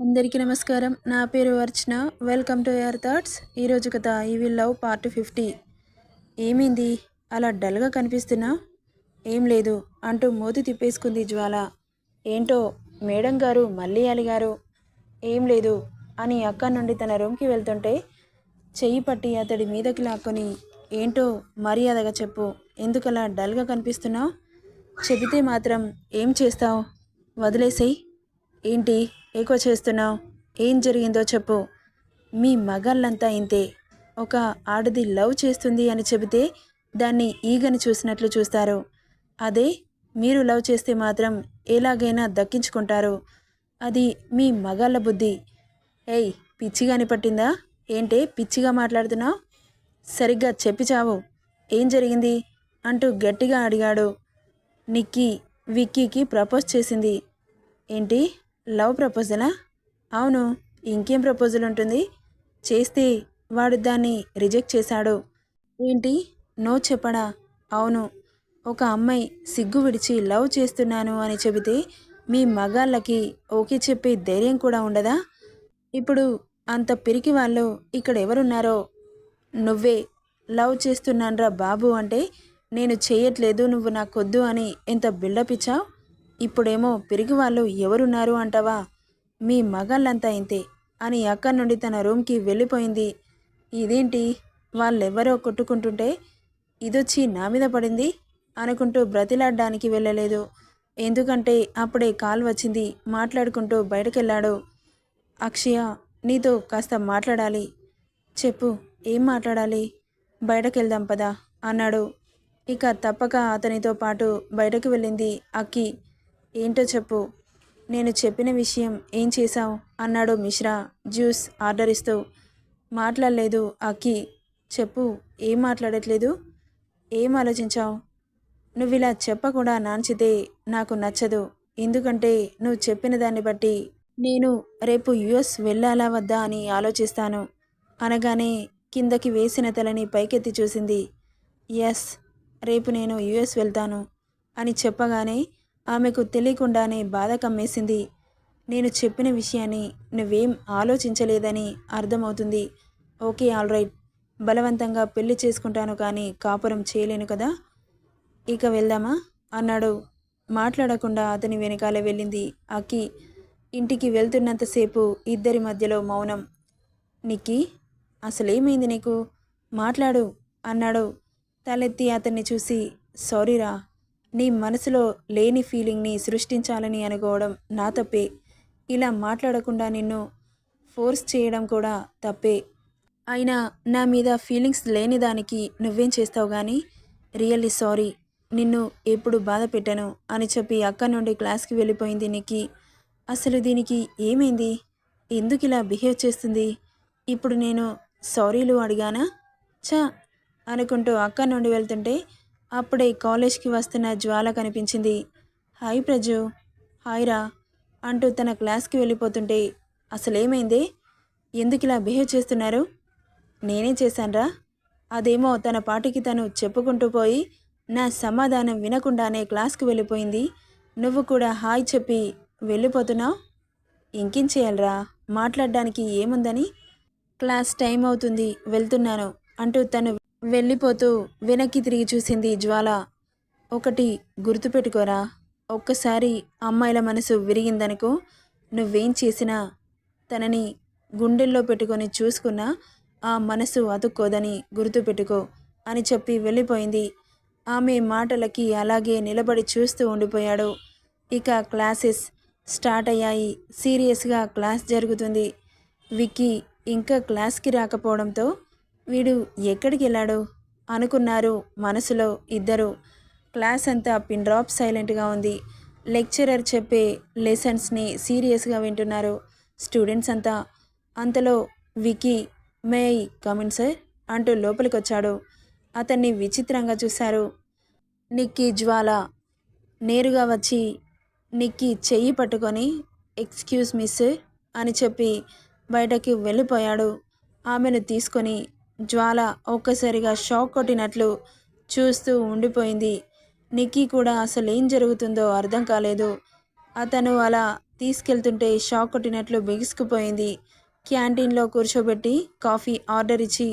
అందరికీ నమస్కారం. నా పేరు Archana. Welcome to air thoughts ఈరోజు కథ ఈ విల్ లవ్ పార్ట్ ఫిఫ్టీ ఏమైంది? అలా డల్గా కనిపిస్తున్నా? ఏం లేదు. అంటూ మోతి తిప్పేసుకుంది జ్వాల. ఏంటో? మేడం గారు మళ్ళీ అలిగారు. ఏం లేదు అని అక్క నుండి తన రూమ్కి వెళ్తుంటే చెయ్యి పట్టి అతడి మీదకి లాక్కొని ఏంటో? మర్యాదగా చెప్పు. ఎందుకలా డల్గా కనిపిస్తున్నావు చెబితే మాత్రం ఏం చేస్తావు? వదిలేసేయ్. ఏంటి? ఎక్కువ చేస్తున్నావు? ఏం జరిగిందో చెప్పు. మీ మగాళ్ళంతా ఇంతే. ఒక ఆడది లవ్ చేస్తుంది అని చెబితే దాన్ని ఈగని చూసినట్లు చూస్తారు. అదే మీరు లవ్ చేస్తే మాత్రం ఎలాగైనా దక్కించుకుంటారు. అది మీ మగాళ్ళ బుద్ధి. ఏయ్ పిచ్చిగాని పట్టిందా? ఏంటే పిచ్చిగా మాట్లాడుతున్నావు? సరిగ్గా చెప్పి చావు. ఏం జరిగింది? అంటూ గట్టిగా అడిగాడు. నిక్కీ విక్కీకి ప్రపోజ్ చేసింది. ఏంటి? లవ్ ప్రపోజలా? అవును ఇంకేం ప్రపోజల్ ఉంటుంది? చేస్తే వాడు దాన్ని రిజెక్ట్ చేశాడు. ఏంటి? నో చెప్పడా? అవును ఒక అమ్మాయి సిగ్గు విడిచి లవ్ చేస్తున్నాను అని చెబితే మీ మగాళ్ళకి ఓకే చెప్పే ధైర్యం కూడా ఉండదా? ఇప్పుడు అంత పిరికి వాళ్ళు ఇక్కడ ఎవరున్నారో? నువ్వే లవ్ చేస్తున్నాన్రా బాబు అంటే నేను చేయట్లేదు నువ్వు నాకొద్దు అని ఎంత బిల్డప్ ఇచ్చావు? ఇప్పుడేమో పిరిగి వాళ్ళు ఎవరున్నారు అంటావా? మీ మగాళ్ళంతా ఇంతే అని అక్కడి నుండి తన రూమ్కి వెళ్ళిపోయింది. ఇదేంటి? వాళ్ళెవరో కొట్టుకుంటుంటే ఇదొచ్చి నా మీద పడింది అనుకుంటూ బ్రతిలాడ్డానికి వెళ్ళలేదు. ఎందుకంటే అప్పుడే కాల్ వచ్చింది మాట్లాడుకుంటూ బయటకెళ్ళాడు. అక్షయ నీతో కాస్త మాట్లాడాలి. చెప్పు ఏం మాట్లాడాలి? బయటకెళ్దాం పదా అన్నాడు. ఇక తప్పక అతనితో పాటు బయటకు వెళ్ళింది అక్కి. ఏంటో చెప్పు. నేను చెప్పిన విషయం ఏం చేశావు? అన్నాడు మిశ్రా. జ్యూస్ ఆర్డర్ ఇస్తూ మాట్లాడలేదు అక్కి చెప్పు ఏం మాట్లాడట్లేదు? ఏం ఆలోచించావు? నువ్వు ఇలా చెప్పకుండా నాంచితే నాకు నచ్చదు. ఎందుకంటే నువ్వు చెప్పిన దాన్ని బట్టి నేను రేపు యుఎస్ వెళ్ళాలా వద్దా అని ఆలోచిస్తాను. అనగానే కిందకి వేసిన తలని పైకెత్తి చూసింది. ఎస్ రేపు నేను యుఎస్ వెళ్తాను అని చెప్పగానే ఆమెకు తెలియకుండానే బాధ కమ్మేసింది. నేను చెప్పిన విషయాన్ని నువ్వేం ఆలోచించలేదని అర్థమవుతుంది. Okay all right. బలవంతంగా పెళ్ళి చేసుకుంటాను కానీ కాపురం చేయలేను కదా? ఇక వెళ్దామా? అన్నాడు. మాట్లాడకుండా అతని వెనకాల వెళ్ళింది అక్కి. ఇంటికి వెళ్తున్నంతసేపు ఇద్దరి మధ్యలో మౌనం. నిక్కి అసలేమైంది నీకు? మాట్లాడు అన్నాడు. తలెత్తి అతన్ని చూసి సారీరా నీ మనసులో లేని ఫీలింగ్ని సృష్టించాలని అనుకోవడం నా తప్పే. ఇలా మాట్లాడకుండా నిన్ను ఫోర్స్ చేయడం కూడా తప్పే. అయినా నా మీద ఫీలింగ్స్ లేని దానికి నువ్వేం చేస్తావు కానీ రియల్లీ సారీ నిన్ను ఎప్పుడు బాధ పెట్టాను అని చెప్పి అక్క నుండి క్లాస్కి వెళ్ళిపోయింది నీకు అసలు దీనికి ఏమైంది? ఎందుకు ఇలా బిహేవ్ చేస్తుంది? ఇప్పుడు నేను సారీలు అడిగానా? చా అనుకుంటూ అక్క నుండి వెళ్తుంటే అప్పుడే కాలేజ్కి వస్తున్న జ్వాల కనిపించింది. హాయ్ ప్రజు. హాయ్ రా అంటూ తన క్లాస్కి వెళ్ళిపోతుంటే అసలేమైంది? ఎందుకు ఇలా బిహేవ్ చేస్తున్నారు? నేనే చేశాన్రా. అదేమో తన పాటికి తను చెప్పుకుంటూ పోయి నా సమాధానం వినకుండానే క్లాస్కి వెళ్ళిపోయింది. నువ్వు కూడా హాయ్ చెప్పి వెళ్ళిపోతున్నావు? ఇంకేం చేయాలరా? మాట్లాడడానికి ఏముందని? క్లాస్ టైం అవుతుంది వెళ్తున్నాను అంటూ తను వెళ్ళిపోతూ వెనక్కి తిరిగి చూసింది జ్వాల. ఒకటి గుర్తుపెట్టుకోరా ఒక్కసారి అమ్మాయిల మనసు విరిగిందనుకో నువ్వేం చేసినా తనని గుండెల్లో పెట్టుకొని చూసుకున్నా ఆ మనసు అతుక్కోదని గుర్తుపెట్టుకో అని చెప్పి వెళ్ళిపోయింది. ఆమె మాటలకి అలాగే నిలబడి చూస్తూ ఉండిపోయాడు. ఇక క్లాసెస్ స్టార్ట్ అయ్యాయి. సీరియస్గా క్లాస్ జరుగుతుంది. విక్కీ ఇంకా క్లాస్కి రాకపోవడంతో వీడు ఎక్కడికి వెళ్ళాడు అనుకున్నారు మనసులో ఇద్దరు. క్లాస్ అంతా పిన్ డ్రాప్ సైలెంట్గా ఉంది. లెక్చరర్ చెప్పే లెసన్స్ని సీరియస్గా వింటున్నారు స్టూడెంట్స్ అంతా. అంతలో Vicky may I come in sir అంటూ లోపలికి వచ్చాడు అతన్ని విచిత్రంగా చూశారు. నిక్కీ జ్వాల నేరుగా వచ్చి నిక్కీ చెయ్యి పట్టుకొని ఎక్స్క్యూజ్ మిస్ అని చెప్పి బయటకి వెళ్ళిపోయాడు. ఆమెను తీసుకొని జ్వాల ఒక్కసారిగా షాక్ కొట్టినట్లు చూస్తూ ఉండిపోయింది. నిక్కీ కూడా అసలు ఏం జరుగుతుందో అర్థం కాలేదు. అతను అలా తీసుకెళ్తుంటే షాక్ కొట్టినట్లు బిగుసుకుపోయింది. క్యాంటీన్లో కూర్చోబెట్టి కాఫీ ఆర్డర్ ఇచ్చి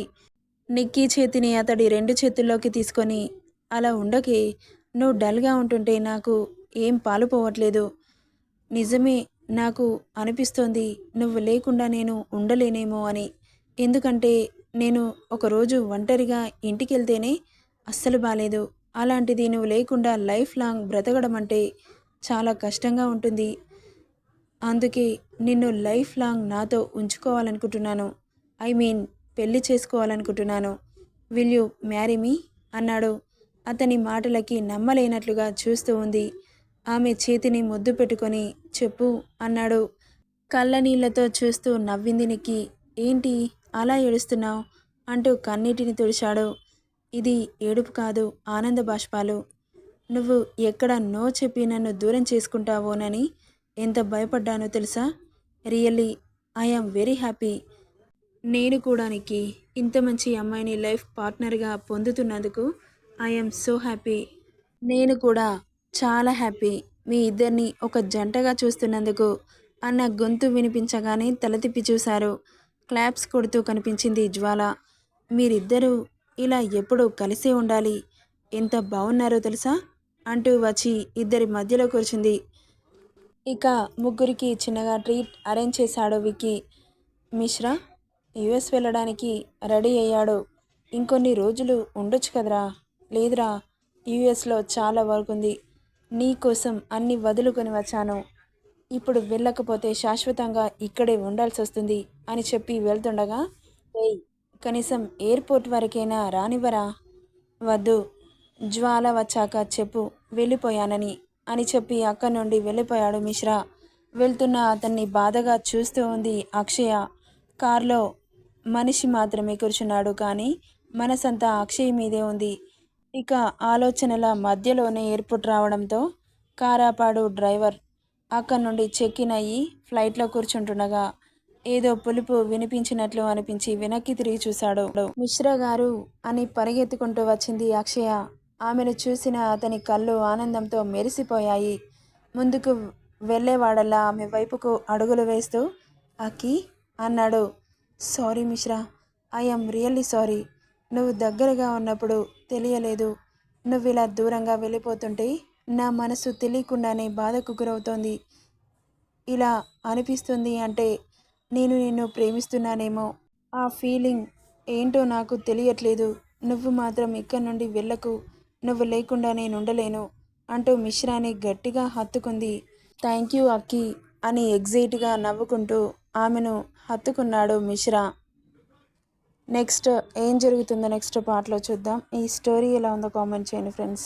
నిక్కీ చేతిని అతడి రెండు చేతుల్లోకి తీసుకొని అలా ఉండకే నువ్వు డల్గా ఉంటుంటే నాకు ఏం పాలు పోవట్లేదు. నిజమే నాకు అనిపిస్తోంది నువ్వు లేకుండా నేను ఉండలేనేమో అని. ఎందుకంటే నేను ఒకరోజు ఒంటరిగా ఇంటికి వెళ్తేనే అస్సలు బాలేదు. అలాంటిది నువ్వు లేకుండా లైఫ్ లాంగ్ బ్రతకడం అంటే చాలా కష్టంగా ఉంటుంది. అందుకే నిన్ను లైఫ్ లాంగ్ నాతో ఉంచుకోవాలనుకుంటున్నాను. ఐ మీన్ పెళ్ళి చేసుకోవాలనుకుంటున్నాను. Will you marry me? అన్నాడు. అతని మాటలకి నమ్మలేనట్లుగా చూస్తూ ఉంది. ఆమె చేతిని ముద్దు పెట్టుకొని చెప్పు అన్నాడు. కళ్ళ నీళ్ళతో చూస్తూ నవ్వింది నిక్కి. ఏంటి అలా ఏడుస్తున్నావు? అంటూ కన్నీటిని తుడిచాడు. ఇది ఏడుపు కాదు ఆనంద బాష్పాలు. నువ్వు ఎక్కడ నో చెప్పి నన్ను దూరం చేసుకుంటావోనని ఎంత భయపడ్డానో తెలుసా? Really I am very happy. నేను కూడా నీకు ఇంత మంచి అమ్మాయిని లైఫ్ పార్ట్నర్గా పొందుతున్నందుకు ఐఎమ్ సో హ్యాపీ. నేను కూడా చాలా హ్యాపీ. మీ ఇద్దరిని ఒక జంటగా చూస్తున్నందుకు అన్న గొంతు వినిపించగానే తల తిప్పి చూశారు. క్లాప్స్ కొడుతూ కనిపించింది జ్వాల మీరిద్దరూ ఇలా ఎప్పుడూ కలిసే ఉండాలి. ఎంత బాగున్నారో తెలుసా? అంటూ వచ్చి ఇద్దరి మధ్యలో కూర్చుంది. ఇక ముగ్గురికి చిన్నగా ట్రీట్ అరేంజ్ చేశాడు విక్కీ. మిశ్రా యుఎస్ వెళ్ళడానికి రెడీ అయ్యాడు. ఇంకొన్ని రోజులు ఉండొచ్చు కదరా? లేదురా యుఎస్లో చాలా వర్క్ ఉంది. నీ కోసం అన్ని వదులుకొని వచ్చాను. ఇప్పుడు వెళ్ళకపోతే శాశ్వతంగా ఇక్కడే ఉండాల్సి వస్తుంది అని చెప్పి వెళ్తుండగా ఏయ్ కనీసం ఎయిర్పోర్ట్ వరకైనా రానివ్వరా? వద్దు జ్వాల వచ్చాక చెప్పు వెళ్ళిపోయానని అని చెప్పి అక్కడి నుండి వెళ్ళిపోయాడు మిశ్రా. వెళ్తున్న అతన్ని బాధగా చూస్తూ ఉంది అక్షయ. కారులో మనిషి మాత్రమే కూర్చున్నాడు కానీ మనసంతా అక్షయ్ మీదే ఉంది. ఇక ఆలోచనల మధ్యలోనే ఎయిర్పోర్ట్ రావడంతో కారాపాడు డ్రైవర్ అక్కడి నుండి చెక్ ఇన్ అయ్యి ఫ్లైట్లో కూర్చుంటుండగా ఏదో పులుపు వినిపించినట్లు అనిపించి వెనక్కి తిరిగి చూశాడు. మిశ్రా గారు అని పరిగెత్తుకుంటూ వచ్చింది అక్షయ. ఆమెను చూసిన అతని కళ్ళు ఆనందంతో మెరిసిపోయాయి. ముందుకు వెళ్ళేవాడల్లా ఆమె వైపుకు అడుగులు వేస్తూ అక్కి అన్నాడు. Sorry Mishra I am really sorry. నువ్వు దగ్గరగా ఉన్నప్పుడు తెలియలేదు. నువ్వు ఇలా దూరంగా వెళ్ళిపోతుంటే నా మనసు తెలియకుండానే బాధకు గురవుతోంది. ఇలా అనిపిస్తుంది అంటే నేను నిన్ను ప్రేమిస్తున్నానేమో. ఆ ఫీలింగ్ ఏంటో నాకు తెలియట్లేదు. నువ్వు మాత్రం ఇక్కడి నుండి వెళ్ళకు. నువ్వు లేకుండా నేను ఉండలేను అంటూ మిశ్రాని గట్టిగా హత్తుకుంది. థ్యాంక్ యూ అక్కి అని ఎగ్జైట్గా నవ్వుకుంటూ ఆమెను హత్తుకున్నాడు మిశ్రా. నెక్స్ట్ ఏం జరుగుతుందో నెక్స్ట్ పార్ట్లో చూద్దాం. ఈ స్టోరీ ఎలా ఉందో కామెంట్ చేయండి friends.